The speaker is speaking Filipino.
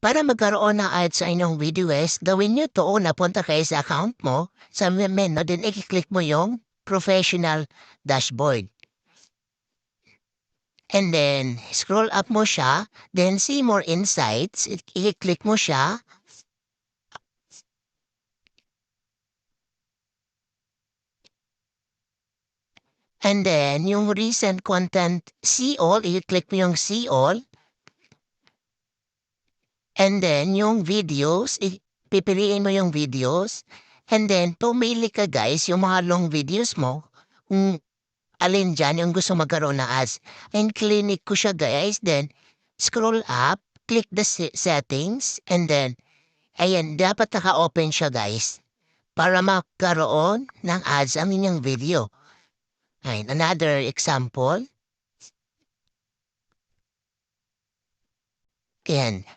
Para magkaroon ng ads sa inyong video guys, gawin nyo to napunta kayo sa account mo, sa menu, then i-click mo yung professional dashboard. And then, scroll up mo siya, then see more insights, i-click mo siya. And then, yung recent content, see all, i-click mo yung see all. And then, yung videos, pipiliin mo yung videos. And then, pumili ka guys, yung mga long videos mo, kung alin dyan yung gusto magkaroon na ads. And clinic ko siya guys, then scroll up, click the se- settings, and then, ayan, dapat naka-open siya guys. Para magkaroon ng ads ang inyong video. Ayan, another example. Ayan,